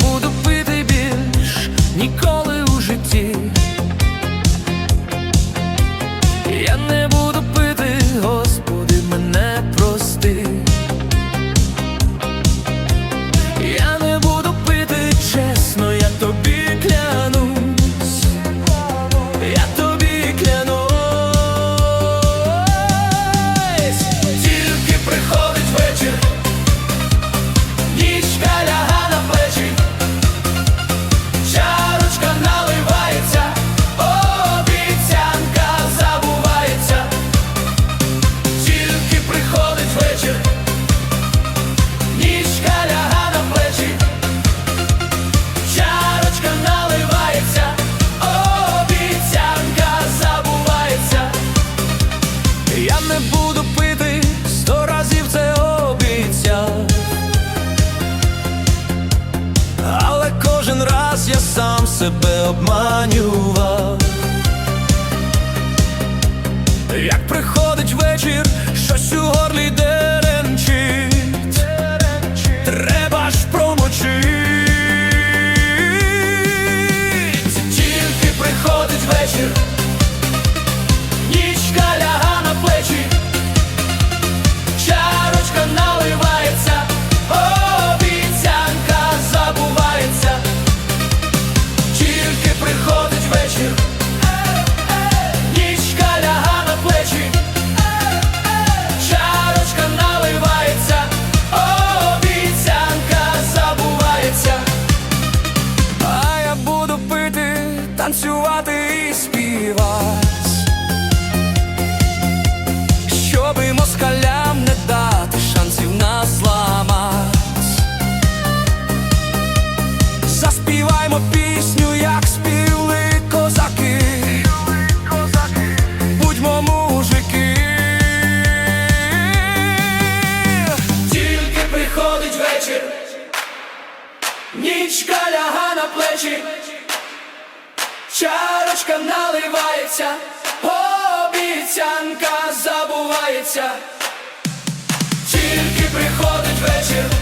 буду пити більш ніколи. Я не буду пити, сто разів це обіця, але кожен раз я сам себе обманював. Свічка ляга на плечі, чарочка наливається, обіцянка забувається, тільки приходить вечір.